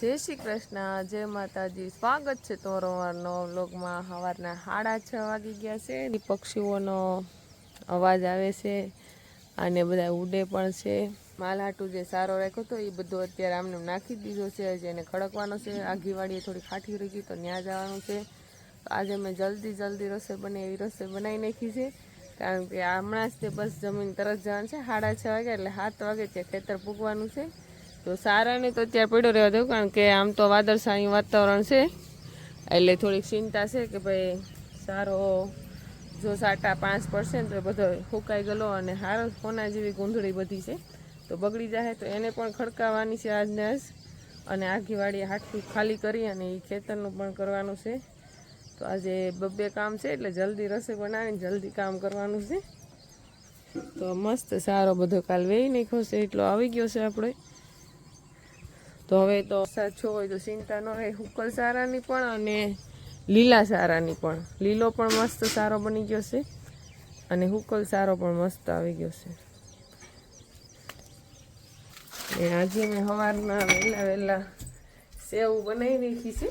જય શ્રી કૃષ્ણ, જય માતાજી. સ્વાગત છે તોરવારનો વ્લોગમાં. સવારના સાડા છ વાગી ગયા છે. પક્ષીઓનો અવાજ આવે છે અને બધા ઉડે પણ છે. માલહાટું જે સારો રાખ્યો હતો, એ બધો અત્યારે આમને નાખી દીધો છે. હજી એને ખડકવાનો છે. આઘીવાડીએ થોડી ખાટી રહી ગઈ તો ત્યાં જવાનું છે. આજે મેં જલ્દી જલ્દી રસોઈ બને એવી રસોઈ બનાવી નાખી છે. કારણ કે હમણાં જ તે બસ જમીન તરત જવાનું છે. સાડા છ વાગે એટલે સાત વાગે ત્યાં ખેતર પૂગવાનું છે. તો સારાને તો અત્યારે પડ્યો રહેવા દઉં, કારણ કે આમ તો વાદળછાયું વાતાવરણ છે. એટલે થોડીક ચિંતા છે કે ભાઈ સારો જો સાટા પાંચ પર્સન્ટ બધો ફૂંકાઈ ગયેલો અને હારો કોના જેવી ગૂંધળી બધી છે. તો બગડી જાય તો એને પણ ખડકાવવાની છે આજને આજ. અને આખી વાડી હાથથી ખાલી કરી અને એ ખેતરનું પણ કરવાનું છે. તો આજે બબ્બે કામ છે, એટલે જલ્દી રસોઈ બનાવીને જલ્દી કામ કરવાનું છે. તો મસ્ત સારો બધો કાલ વેઈ નાખ્યો છે, એટલો આવી ગયો છે આપણે. તો હવે તો સાચો હોય તો ચિંતા ન રહે. હુકલ સારાની પણ અને લીલા સારાની પણ. લીલો પણ મસ્ત સારો બની ગયો છે અને હુકલ સારો પણ મસ્ત આવી ગયો છે. ને આજે મેં સવારના વહેલા વહેલા સેવ બનાવી નાખી છે.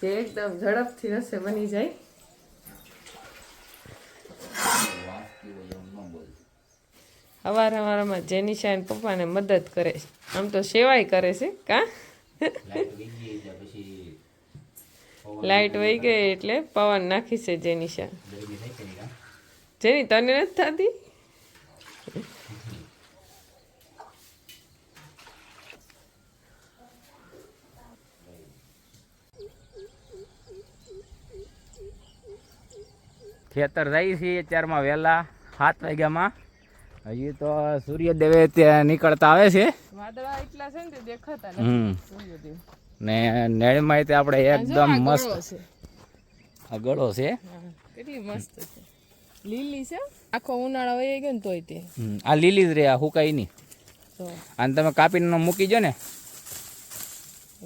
જે એકદમ ઝડપથી રસે બની જાય. હવાર હવારમાં જેનિશા પપ્પાને મદદ કરે છે. આમ તો સેવાય કરે છે, કા? લાઇટ વહી ગઈ એટલે પવન નાખી છે જેનિશા જેની તને નથી થતી. ખેતર જાય છે અત્યારમાં વહેલા સાત વાગ્યામાં. હજી તો સૂર્યદેવે ત્યાં નીકળતા આવે છે. વાદળા એટલા છે ને દેખાતા નથી ને નેળમાં તે આપણે એકદમ મસ્ત. આ ગળો છે. કેટલી મસ્ત છે. લીલી છે આખો ઉનાળો વહી ગયો ને તોય તે. આ લીલી જ રે આ હુકાઈ ની અને તમે કાપીને મૂકી જો ને.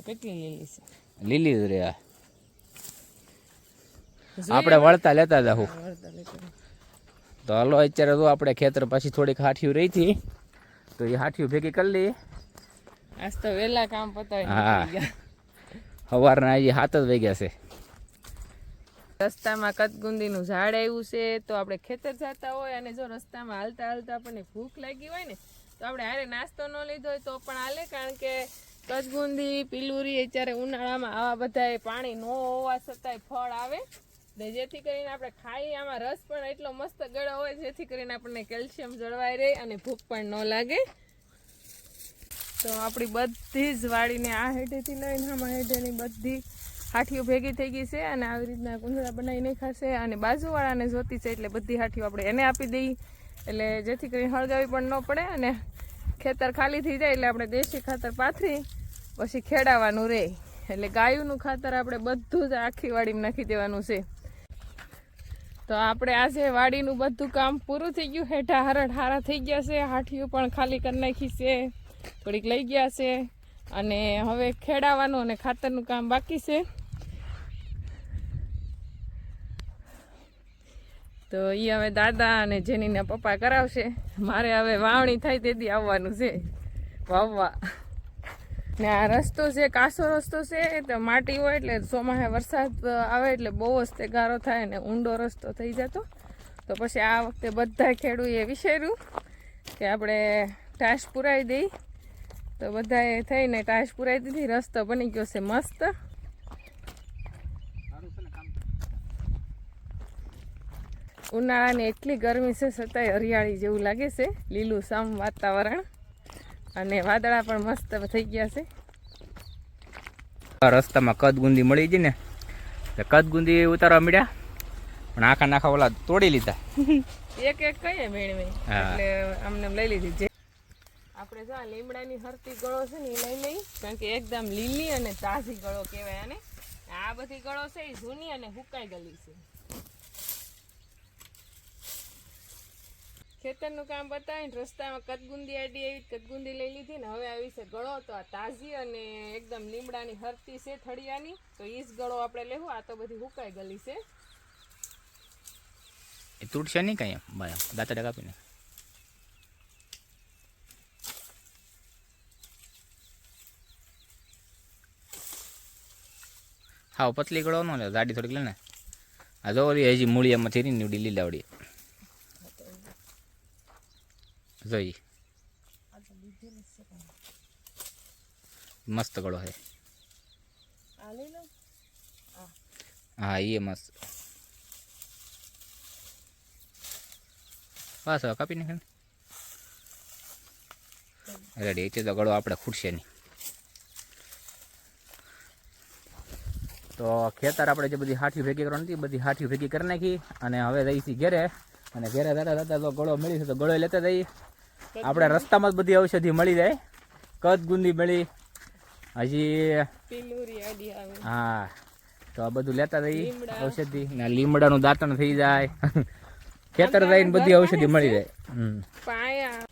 કેટલી લીલી છે. લીલી જ રે આ. આપણે વળતા લેતા જાહું. વળતા લેતા. તો હલો અત્યારે તો આપણે ખેતર પાછી થોડીક હાઠિયું રહી હતી તો એ હાઠિયું ભેગી કરી લઈએ. આજ તો વહેલા કામ પતાવી હા. સવારના આજે હાથ જ વાગ્યા છે. રસ્તામાં કતગુંદીનું ઝાડ આવ્યું છે તો આપણે ખેતર જતા હોય અને જો રસ્તામાં હાલતા હાલતા આપણને ભૂખ લાગી હોય ને તો આપણે હારે નાસ્તો ન લીધો હોય તો પણ હાલે કારણ કે કચગુંદી પિલુરી અત્યારે ઉનાળામાં આવા બધાય પાણી ન હોવા છતાંય ફળ આવે. ને જેથી કરીને આપણે ખાઈ આમાં રસ પણ એટલો મસ્ત ગળો હોય, જેથી કરીને આપણને કેલ્શિયમ જળવાઈ રહે અને ભૂખ પણ ન લાગે. તો આપણી બધી જ વાડીને આ હેઠેથી લઈને આમાં હેઠેની બધી હાઠીઓ ભેગી થઈ ગઈ છે અને આવી રીતના કુંજળા બનાવીને ખાશે અને બાજુવાળાને જોતી છે એટલે બધી હાઠીઓ આપણે એને આપી દઈ એટલે જેથી કરીને હળગાવી પણ ન પડે અને ખેતર ખાલી થઈ જાય એટલે આપણે દેશી ખાતર પાથરી પછી ખેડાવાનું રહે. એટલે ગાયુંનું ખાતર આપણે બધું જ આખી વાડીમાં નાખી દેવાનું છે. તો આપણે આજે વાડીનું બધું કામ પૂરું થઈ ગયું હેઠા હરડ હારા થઈ ગયા છે. હાઠીઓ પણ ખાલી કરી નાખી છે. થોડીક લઈ ગયા છે. અને હવે ખેડાવાનું અને ખાતરનું કામ બાકી છે. તો એ હવે દાદા અને જેનીના પપ્પા કરાવશે. મારે હવે વાવણી થાય તેથી આવવાનું છે. વાવવા. ને આ રસ્તો છે, કાસો રસ્તો છે, તો માટી હોય એટલે ચોમાસે વરસાદ આવે એટલે બહુ જ તે ગારો થાય ને ઊંડો રસ્તો થઈ જતો. તો પછી આ વખતે બધા ખેડૂએ વિચાર્યું કે આપણે ટાશ પુરાવી દઈ. તો બધાએ થઈને ટાશ પુરાવી દીધી, રસ્તો બની ગયો છે મસ્ત. ઉનાળાની એટલી ગરમી છે, છતાંય હરિયાળી જેવું લાગે છે, લીલું સામ વાતાવરણ. અને વાદળા પણ મસ્ત થઈ ગયા છે. રસ્તામાં કદગુંદી મળી ગઈ ને એટલે કદગુંદી ઉતારવા મળ્યા. પણ આખા નાખા ઓલા તોડી લીધા. એક એક કહીએ મેળવે. એટલે અમને લઈ લીધી. જે આપણે જો આ લીમડાની હરતી ગળો છે ને એ લઈ લઈ કારણ કે એકદમ લીલી અને તાજી ગળો કહેવાય અને આ બધી ગળો છે એ જૂની અને હુકાઈ ગયેલી છે. ખેતરનું કામ બતાવીને રસ્તામાં કદગુંદી આડી એવી કદગુંદી લઈ લીધી ને હવે આવી છે ગળો. તો આ તાજી અને એકદમ લીમડાની હરતી છે થળિયાની. તો એ જ ગળો આપણે લેવું. આ તો બધી હુકાઈ ગયેલી છે. એ તૂટશે નહીં કાંઈ દાંતડા કાપીને હાવ પતલી ગળો ન લે. ગાડી થોડીક લે ને. આ જો હજી મૂળિયામાં થઈને નીવડી લીલાવડી જોઈ. મસ્ત ગળો લો. હા એ મસ્ત. બસ હવે કાપી નાખે રેડી એટલે તો ગળો આપણે ખૂટશે નહીં. તો ખેતર આપણે જે બધી હાઠી ભેગી કરવાની હતી બધી હાઠી ભેગી કરી નાખી અને હવે જઈશી ઘેરે. અને ઘેરે દાદા દાદા તો ગળો મળી છે તો ગળો લેતા જઈએ. આપણે રસ્તામાં જ બધી ઔષધિ મળી જાય. કદ ગુંદી મળી. હજી હા તો આ બધું લેતા રહી. લીમડા. ઔષધિ. ને લીમડાનું દાંતણ થઈ જાય. ખેતર જઈને બધી ઔષધિ મળી જાય. પાયા.